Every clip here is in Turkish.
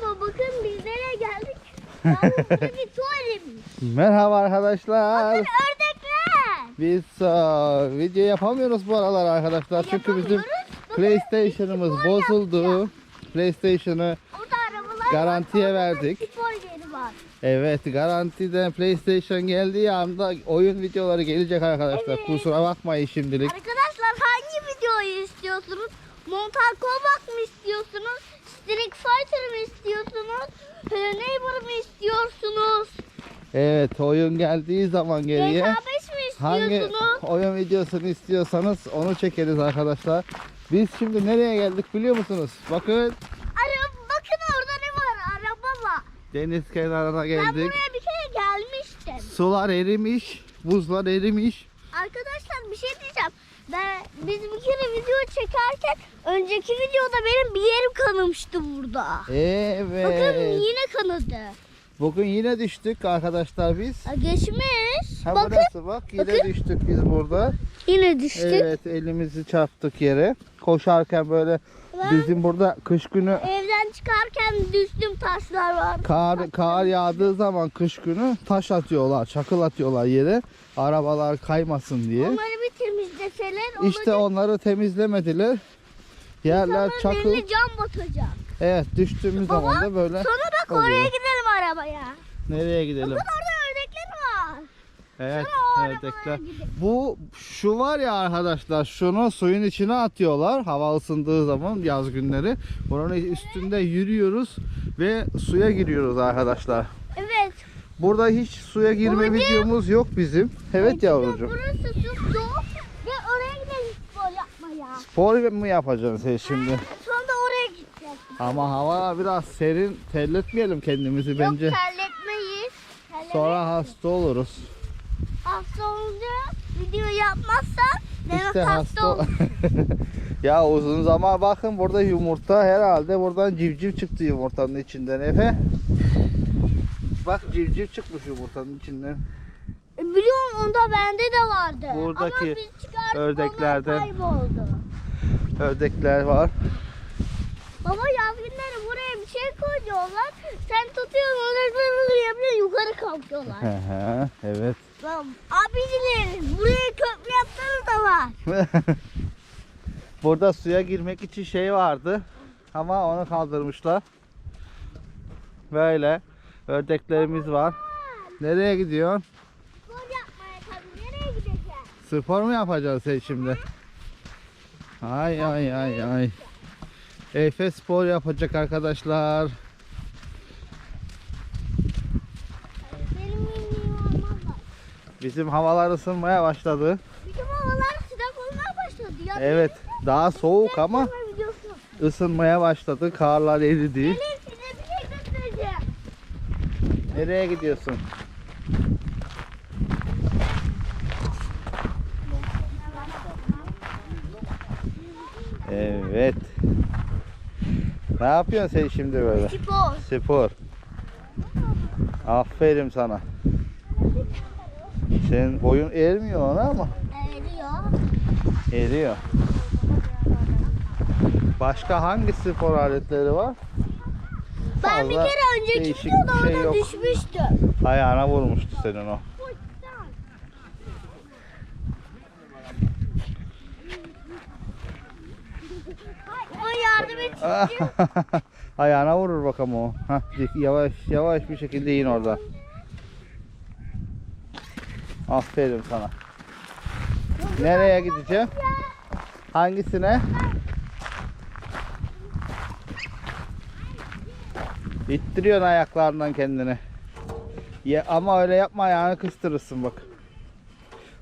Merhaba bakın biz nereye geldik? Bir tuvaletmiş. Merhaba arkadaşlar. Bakın ördekler. Biz aa, video yapamıyoruz bu aralar arkadaşlar. Çünkü bizim PlayStation'ımız bozuldu. PlayStation'ı Garantiye var. verdik. Var. evet garantiden PlayStation geldiği anda oyun videoları gelecek arkadaşlar. Evet. Kusura bakmayın şimdilik. Arkadaşlar hangi videoyu istiyorsunuz? Mortal Kombat mı istiyorsunuz? Street Fighter mı istiyorsunuz? Hello Neighbor mı istiyorsunuz? Evet oyun geldiği zaman geriye GTA 5 mi hangi istiyorsunuz? oyun videosunu istiyorsanız onu çekeriz arkadaşlar. Biz şimdi nereye geldik biliyor musunuz? Bakın Araba, bakın orada ne var? Araba var. deniz kenarına Ben geldik. buraya bir kere gelmiştim. Sular erimiş, buzlar erimiş. Arkadaşlar bir şey diyeceğim. Ben, biz bir kere video çekerken önceki videoda benim bir yerim kanamıştı burada. Evet. Bakın yine kanadı. Bugün yine düştük arkadaşlar biz. Ha, geçmiş. Ha bakın burası bak yine bakın. düştük biz burada. yine düştük. Evet elimizi çarptık yere. Koşarken böyle Ben bizim burada kış günü evden çıkarken düştüm taşlar var. kar kar yağdığı zaman kış günü taş atıyorlar, çakıl atıyorlar yere. Arabalar kaymasın diye. Onları İşte onları temizlemediler. Yerler İnsanların çakıl. eline cam batacak. Evet düştüğümüz zaman da böyle. Sonra bak oluyor. oraya gidelim arabaya. Nereye gidelim? Bakın orada ördekler var. Evet, Sonra o ördekler. arabalara gidelim. Bu şu var ya arkadaşlar şunu suyun içine atıyorlar hava ısındığı zaman yaz günleri. Buranın üstünde yürüyoruz ve suya giriyoruz arkadaşlar. Evet. Burada hiç suya girme Babacığım. videomuz yok bizim. Evet yavrucuğum. Burası su ve oraya gidelim spor Spor mu yapacaksın sen şimdi? Sonra oraya gideceğiz. Ama hava biraz serin. Terletmeyelim kendimizi bence. Yok terletmeyiz. Terlemek Sonra hasta oluruz. hasta olunca video yapmazsan demek İşte hasta, hasta. ya uzun zaman bakın burada yumurta herhalde buradan civciv çıktı yumurtanın içinden Efe. Bak civciv çıkmış yumurtanın içinden. E, Biliyorum onda bende de vardı. Buradaki Ama biz ördeklerden. kayboldu. Ördekler var. Baba günleri buraya bir şey koyuyorlar. Sen tutuyorsun onlar böyle yapıyor yukarı kalkıyorlar. Hı hı, evet. Tamam. Abicilerim buraya köprü yaptığınız da var. Burada suya girmek için şey vardı. Ama onu kaldırmışlar. Böyle ördeklerimiz var. Nereye gidiyorsun? Spor yapmaya tabii nereye gideceğiz? Spor mu yapacaksın sen şimdi? Ay ay ay ay. Efe spor yapacak arkadaşlar. Bizim havalar ısınmaya başladı. Bizim havalar sıcak olmaya başladı. Ya Evet daha soğuk ama ısınmaya başladı. Karlar eridi. Şey. Nereye gidiyorsun? Evet. Ne yapıyorsun sen şimdi böyle? Spor. Spor. Aferin sana. Senin boyun ermiyor ona ama Eriyor. eriyor. Başka hangi spor aletleri var? Ben bir Fazla kere önceki değişik videoda bir şey orada yok. düşmüştüm. Ayağına vurmuştu senin o. Ama yardım et. Ayağına vurur bakalım o. Hah, yavaş yavaş bir şekilde in orada. Aferin sana. Nereye gideceğim? Hangisine? İttiriyorsun ayaklarından kendini. Ya, ama öyle yapma ayağını kıstırırsın bak.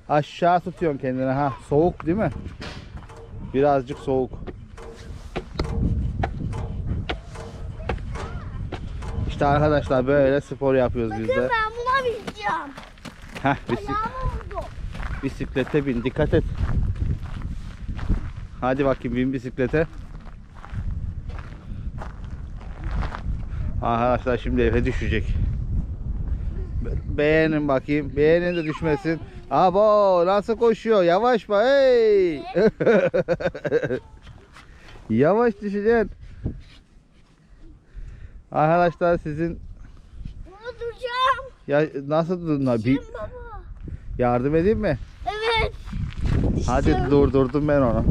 Aşağı tutuyorsun kendini ha. Soğuk değil mi? Birazcık soğuk. İşte arkadaşlar böyle spor yapıyoruz biz Bakın de. ben buna bineceğim. Heh, bisik- bisiklete bin dikkat et. Hadi bakayım bin bisiklete. Arkadaşlar şimdi Efe düşecek. Be- Beğenin bakayım. Beğenin de düşmesin. Abo nasıl koşuyor? Yavaş mı? Hey! Yavaş düşeceksin. Arkadaşlar sizin Bunu duracağım. ya nasıl durduğuna bir baba? yardım edeyim mi? Evet. Hadi Düşeceğim. durdurdum ben onu.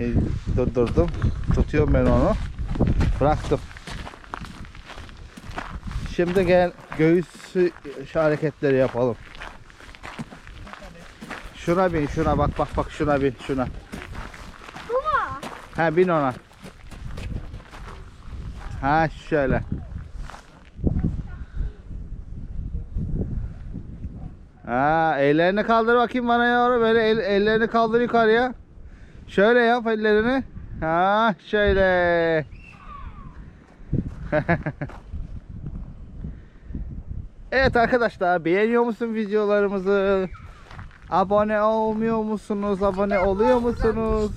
E, Durdurdum. Tutuyorum ben onu. Bıraktım. Şimdi gel göğüs şu hareketleri yapalım. Şuna bin şuna bak bak bak şuna bin şuna. Mu? Ha bin ona. Ha şöyle. Ha ellerini kaldır bakayım bana yavrum böyle el- ellerini kaldır yukarıya. Şöyle yap ellerini. Ha şöyle. evet arkadaşlar beğeniyor musun videolarımızı? Abone olmuyor musunuz? Abone oluyor musunuz?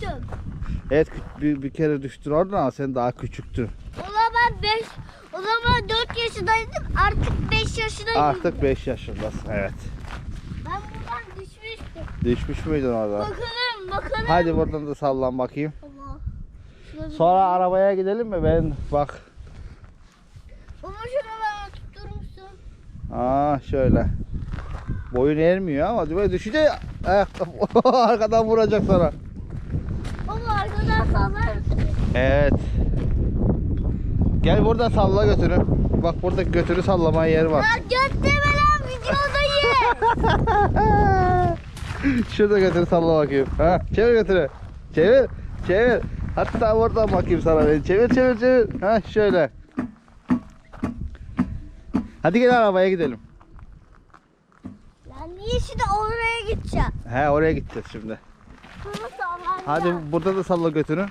Evet bir, bir kere düştün oradan ama sen daha küçüktün. O zaman 5 o zaman 4 yaşındaydım. Artık 5 yaşındayım. Artık 5 yaşındasın. Evet. Ben buradan düşmüştüm. Düşmüş müydün orada? Bakalım bakalım. Hadi buradan da sallan bakayım. Allah. Sonra arabaya gidelim mi? Ben bak. Baba şunu bana tutturur musun? Aa şöyle. Boyun ermiyor ama böyle düşecek. Ayak arkadan vuracak sonra. Baba arkadan sallar mısın? Evet. Gel burada salla götünü. Bak burada götünü sallama yer var. Ya gösterme lan videodayım. Şurada götünü salla bakayım. Ha, çevir götünü. Çevir. Çevir. Hatta oradan bakayım sana ben. Çevir çevir çevir. Ha şöyle. Hadi gel arabaya gidelim. ya niye şimdi oraya gideceğim? He oraya gideceğiz şimdi. Hadi burada da salla götünü.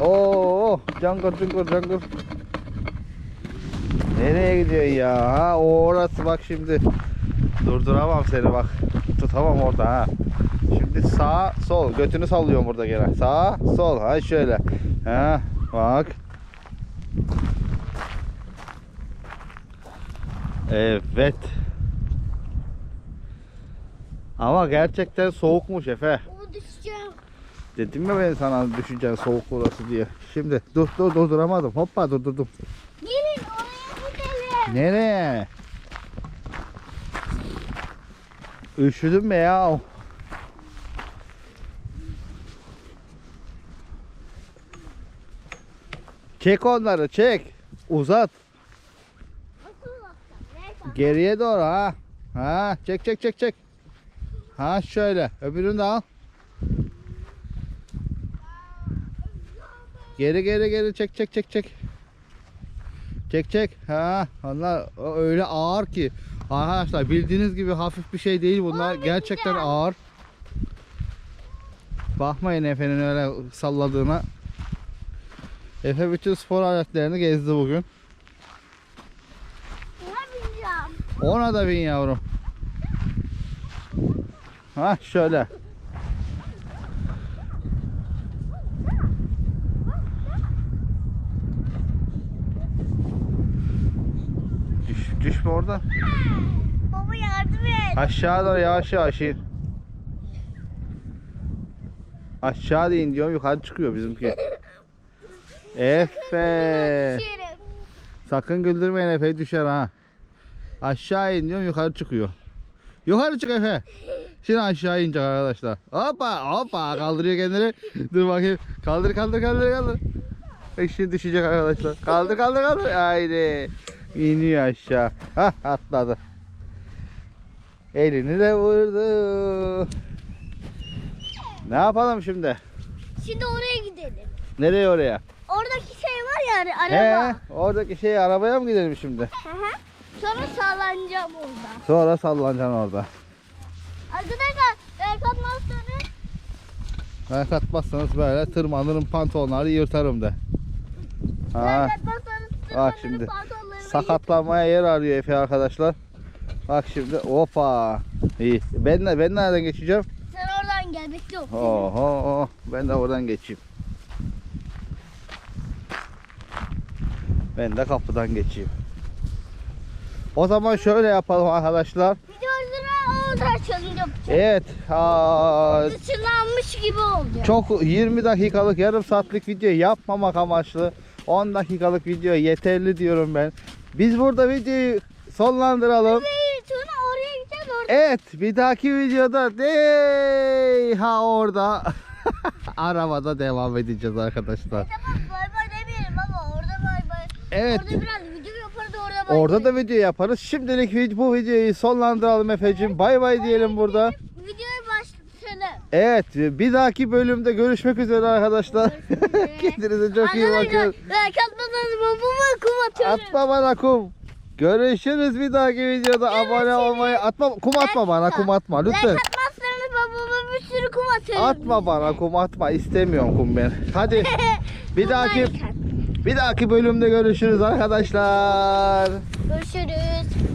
Oo, cangır cungur cangır. Nereye gidiyorsun ya? O orası bak şimdi. Durduramam seni bak. Tutamam orada ha. Şimdi sağ sol götünü sallıyorum burada gene. Sağ sol ha şöyle. Ha bak. Evet. Ama gerçekten soğukmuş Efe. Dedim mi ben sana düşeceğin soğuk burası diye. Şimdi dur dur durduramadım. Hoppa durdurdum. Gelin oraya gidelim. Nereye? Üşüdüm be ya. Çek onları çek. Uzat. Geriye doğru ha. Ha çek çek çek çek. Ha şöyle. Öbürünü de al. Geri geri geri çek çek çek çek. Çek çek. Ha onlar öyle ağır ki. Arkadaşlar bildiğiniz gibi hafif bir şey değil bunlar. Gerçekten güzel. ağır. Bakmayın Efe'nin öyle salladığına. Efe bütün spor aletlerini gezdi bugün. Ona da bin yavrum. Ha şöyle. Düşme orada. Baba yardım et. Aşağı doğru yavaş yavaş in. Aşağı in diyorum yukarı çıkıyor bizimki. Efe. Sakın güldürmeyin Efe düşer ha. Aşağı in diyorum yukarı çıkıyor. Yukarı çık Efe. Şimdi aşağı inecek arkadaşlar. Hoppa hoppa kaldırıyor kendini. Dur bakayım. Kaldır kaldır kaldır kaldır. Şimdi düşecek arkadaşlar. Kaldır kaldır kaldır. Haydi. İniyor aşağı. Hah atladı. Elini de vurdu. Ne yapalım şimdi? Şimdi oraya gidelim. Nereye oraya? Oradaki şey var ya He, araba. oradaki şey arabaya mı gidelim şimdi? Hı hı. Sonra sallanacağım orada. Sonra sallanacaksın orada. Arkadaşlar ben katmazsanız Ben katmazsanız böyle tırmanırım pantolonları yırtarım de. Ha, katmazsanız bak tırmanırım, şimdi. pantolonlarımı sakatlanmaya yer arıyor Efe arkadaşlar. Bak şimdi hoppa. İyi. Ben de ben nereden geçeceğim? Sen oradan gel bekliyorum. Oho, oh, ben de oradan geçeyim. Ben de kapıdan geçeyim. O zaman şöyle yapalım arkadaşlar. Orada açalım yapacağım. Evet. aa, gibi oldu. çok 20 dakikalık yarım saatlik video yapmamak amaçlı 10 dakikalık video yeterli diyorum ben. Biz burada videoyu sonlandıralım. Sonra oraya gideceğiz orada. Evet bir dahaki videoda de ha orada arabada devam edeceğiz arkadaşlar. Tamam bay bay demeyelim baba orada bay bay. Evet. Orada biraz video yaparız orada bay Orada bay. da video yaparız. Şimdilik bu videoyu sonlandıralım Efe'cim. Bay bay diyelim burada. Evet bir dahaki bölümde görüşmek üzere arkadaşlar. Kendinize çok iyi bakın. Like atmadan babama kum atıyorum. Atma bana kum. Görüşürüz bir dahaki videoda. Abone olmayı atma kum atma bana kum atma Like lütfen. atmazsanız babama bir sürü kum atarım. Atma bana kum atma istemiyorum kum ben. Hadi bir dahaki bir dahaki bölümde görüşürüz arkadaşlar. Görüşürüz.